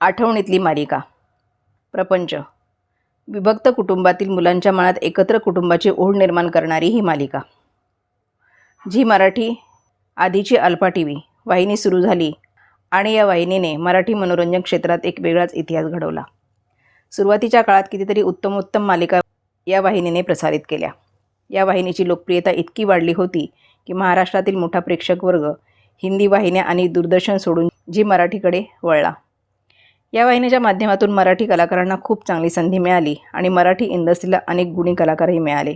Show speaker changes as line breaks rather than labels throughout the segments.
आठवणीतली मालिका. प्रपंच. विभक्त कुटुंबातील मुलांच्या मनात एकत्र कुटुंबाची ओढ निर्माण करणारी ही मालिका. झी मराठी आधीची अल्फा टी व्ही वाहिनी सुरू झाली आणि या वाहिनीने मराठी मनोरंजन क्षेत्रात एक वेगळाच इतिहास घडवला. सुरुवातीच्या काळात कितीतरी उत्तमोत्तम मालिका या वाहिनीने प्रसारित केल्या. या वाहिनीची लोकप्रियता इतकी वाढली होती की महाराष्ट्रातील मोठा प्रेक्षक वर्ग हिंदी वाहिन्या आणि दूरदर्शन सोडून जी मराठीकडे वळला. या वाहिनीच्या माध्यमातून मराठी कलाकारांना खूप चांगली संधी मिळाली आणि मराठी इंडस्ट्रीला अनेक गुणी कलाकारही मिळाले.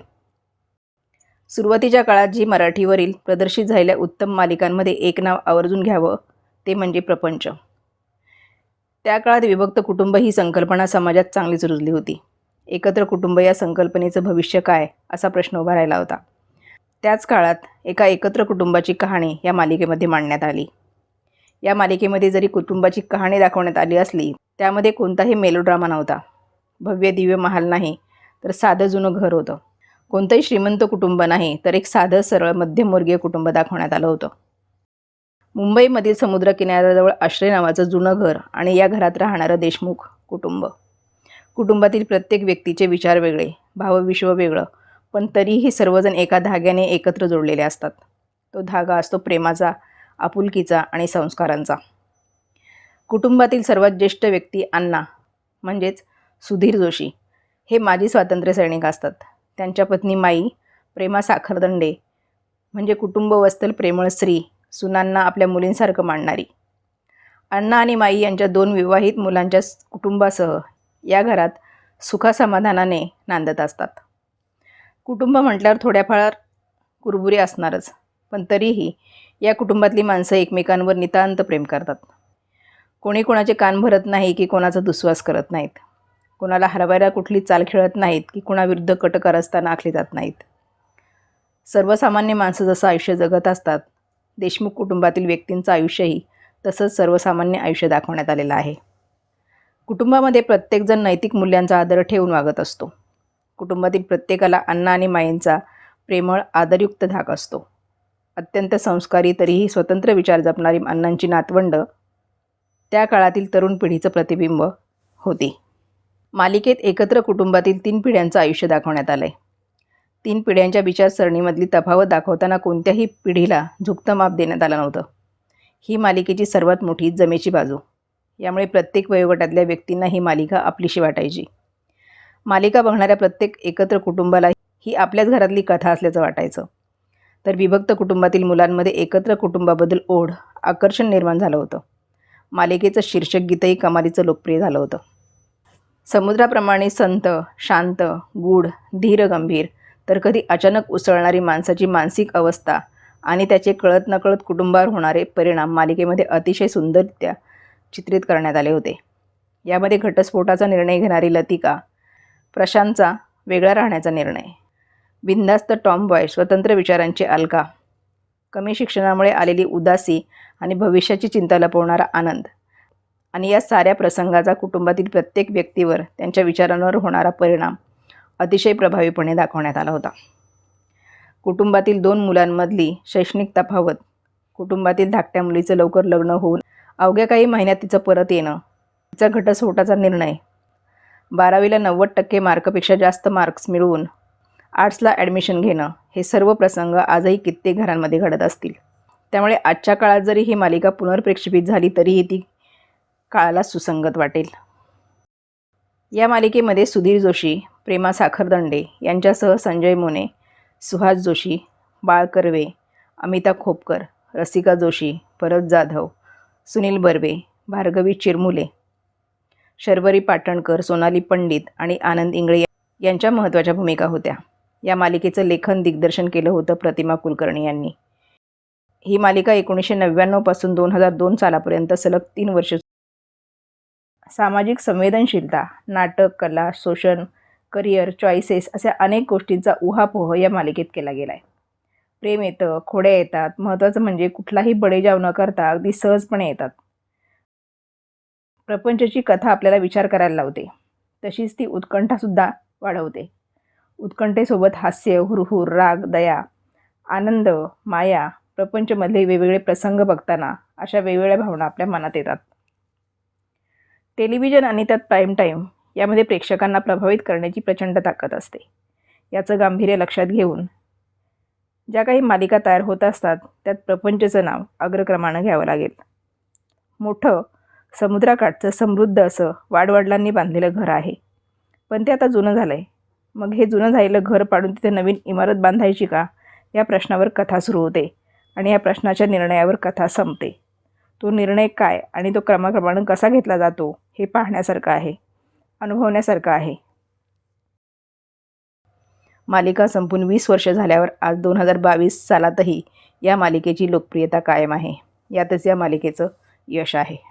सुरुवातीच्या काळात जी मराठीवरील प्रदर्शित झालेल्या उत्तम मालिकांमध्ये एक नाव आवर्जून घ्यावं ते म्हणजे प्रपंच. त्या काळात विभक्त कुटुंब ही संकल्पना समाजात चांगलीच रुजली होती. एकत्र कुटुंब या संकल्पनेचं भविष्य काय असा प्रश्न उभा राहिला होता. त्याच काळात एका एकत्र कुटुंबाची कहाणी या मालिकेमध्ये मांडण्यात आली. या मालिकेमध्ये जरी कुटुंबाची कहाणी दाखवण्यात आली असली त्यामध्ये कोणताही मेलोड्रामा नव्हता. भव्य दिव्य महाल नाही तर साधं जुनं घर होतं. कोणतंही श्रीमंत कुटुंब नाही तर एक साधं सरळ मध्यमवर्गीय कुटुंब दाखवण्यात आलं होतं. मुंबईमधील समुद्रकिनाऱ्याजवळ आश्रय नावाचं जुनं घर आणि या घरात राहणारं देशमुख कुटुंब. कुटुंबातील प्रत्येक व्यक्तीचे विचार वेगळे भावविश्व वेगळं पण तरीही सर्वजण एका धाग्याने एकत्र जोडलेले असतात. तो धागा असतो प्रेमाचा आपुलकीचा आणि संस्कारांचा. कुटुंबातील सर्वात ज्येष्ठ व्यक्ती अण्णा म्हणजेच सुधीर जोशी हे माजी स्वातंत्र्य सैनिक असतात. त्यांच्या पत्नी माई प्रेमा साखरदंडे म्हणजे कुटुंब वस्तल प्रेमळ स्त्री सुनांना आपल्या मुलींसारखं मांडणारी अण्णा आणि माई यांच्या दोन विवाहित मुलांच्या कुटुंबासह या घरात सुखासमाधानाने नांदत असतात. कुटुंब म्हटल्यावर थोड्याफार कुरबुरे असणारच पण तरीही या कुटुंबातली माणसं एकमेकांवर नितांत प्रेम करतात. कोणी कोणाचे कान भरत नाही की कोणाचा दुस्वास करत नाहीत. कोणाला हरवायला कुठली चाल खेळत नाहीत की कुणाविरुद्ध कटकार असताना आखली जात नाहीत. सर्वसामान्य माणसं जसं आयुष्य जगत असतात देशमुख कुटुंबातील व्यक्तींचं आयुष्यही तसंच सर्वसामान्य आयुष्य दाखवण्यात आलेलं आहे. कुटुंबामध्ये प्रत्येकजण नैतिक मूल्यांचा आदर ठेवून वागत असतो. कुटुंबातील प्रत्येकाला अण्णा आणि माईंचा प्रेमळ आदरयुक्त धाक असतो. अत्यंत संस्कारी तरीही स्वतंत्र विचार जपणारी अण्णांची नातवंड त्या काळातील तरुण पिढीचं प्रतिबिंब होती. मालिकेत एकत्र कुटुंबातील तीन पिढ्यांचं आयुष्य दाखवण्यात आलं आहे तीन पिढ्यांच्या विचारसरणीमधली तफावत दाखवताना कोणत्याही पिढीला झुकतं माप देण्यात आलं नव्हतं. ही मालिकेची सर्वात मोठी जमेची बाजू. यामुळे प्रत्येक वयोगटातल्या व्यक्तींना ही मालिका आपलीशी वाटायची. मालिका बघणाऱ्या प्रत्येक एकत्र कुटुंबाला ही आपल्याच घरातली कथा असल्याचं वाटायचं. तर विभक्त कुटुंबातील मुलांमध्ये एकत्र कुटुंबाबद्दल ओढ आकर्षण निर्माण झालं होतं. मालिकेचं शीर्षक गीतही कमालीचं लोकप्रिय झालं होतं. समुद्राप्रमाणे संत शांत गूढ धीर गंभीर तर कधी अचानक उसळणारी माणसाची मानसिक अवस्था आणि त्याचे कळत नकळत कुटुंबावर होणारे परिणाम मालिकेमध्ये अतिशय सुंदररित्या चित्रित करण्यात आले होते. यामध्ये घटस्फोटाचा निर्णय घेणारी लतिका प्रशांतचा वेगळा राहण्याचा निर्णय बिनधास्त टॉम बॉय स्वतंत्र विचारांची अलका कमी शिक्षणामुळे आलेली उदासी आणि भविष्याची चिंता लपवणारा आनंद. आणि या साऱ्या प्रसंगाचा कुटुंबातील प्रत्येक व्यक्तीवर त्यांच्या विचारांवर होणारा परिणाम अतिशय प्रभावीपणे दाखवण्यात आला होता. कुटुंबातील दोन मुलांमधली शैक्षणिक तफावत कुटुंबातील धाकट्या मुलीचं लवकर लग्न होऊन अवघ्या काही महिन्यात तिचं परत येणं तिचा घटस्फोटाचा निर्णय बारावीला नव्वद टक्के मार्कपेक्षा जास्त मार्क्स मिळवून आर्ट्सला ॲडमिशन घेणं हे सर्व प्रसंग आजही कित्येक घरांमध्ये घडत असतील. त्यामुळे आजच्या काळात जरी ही मालिका पुनर्प्रेक्षेपित झाली तरीही ती काळाला सुसंगत वाटेल. या मालिकेमध्ये सुधीर जोशी प्रेमा साखरदंडे यांच्यासह संजय मोने सुहास जोशी बाळ कर्वे अमिता खोपकर रसिका जोशी भरत जाधव सुनील बर्वे भार्गवी चिरमुले शर्वरी पाटणकर सोनाली पंडित आणि आनंद इंगळे यांच्या महत्त्वाच्या भूमिका होत्या. या मालिकेचं लेखन दिग्दर्शन केलं होतं प्रतिमा कुलकर्णी यांनी. ही मालिका एकोणीसशे नव्याण्णवपासून दोन हजार दोन सालापर्यंत सलग तीन वर्ष सामाजिक संवेदनशीलता नाटक कला शोषण करिअर चॉईसेस अशा अनेक गोष्टींचा उहापोह या मालिकेत केला गेला आहे प्रेम येतं खोड्या येतात महत्त्वाचं म्हणजे कुठलाही बडेजाव न करता अगदी सहजपणे येतात. प्रपंचची कथा आपल्याला विचार करायला लावते. तशीच ती उत्कंठासुद्धा वाढवते. उत्कंठेसोबत हास्य हुरहुर राग दया आनंद माया प्रपंचमधले वेगवेगळे प्रसंग बघताना अशा वेगवेगळ्या भावना आपल्या मनात येतात. टेलिव्हिजन आणि त्यात प्राईम टाईम यामध्ये प्रेक्षकांना प्रभावित करण्याची प्रचंड ताकद असते. याचं गांभीर्य लक्षात घेऊन ज्या काही मालिका तयार होत असतात त्यात प्रपंचचं नाव अग्रक्रमानं घ्यावं लागेल. मोठं समुद्राकाठचं समृद्ध असं वाडवडिलांनी बांधलेलं घर आहे. पण ते आता जुनं झालं आहे मग हे जुनं झालेलं घर पाडून तिथे नवीन इमारत बांधायची का? या प्रश्नावर कथा सुरू होते आणि या प्रश्नाच्या निर्णयावर कथा संपते. तो निर्णय काय आणि तो क्रमाक्रमानं कसा घेतला जातो हे पाहण्यासारखं आहे. अनुभवण्यासारखं आहे. मालिका संपून वीस वर्ष झाल्यावर आज दोन हजार बावीस सालातही या मालिकेची लोकप्रियता कायम आहे. यातच या मालिकेचं यश आहे.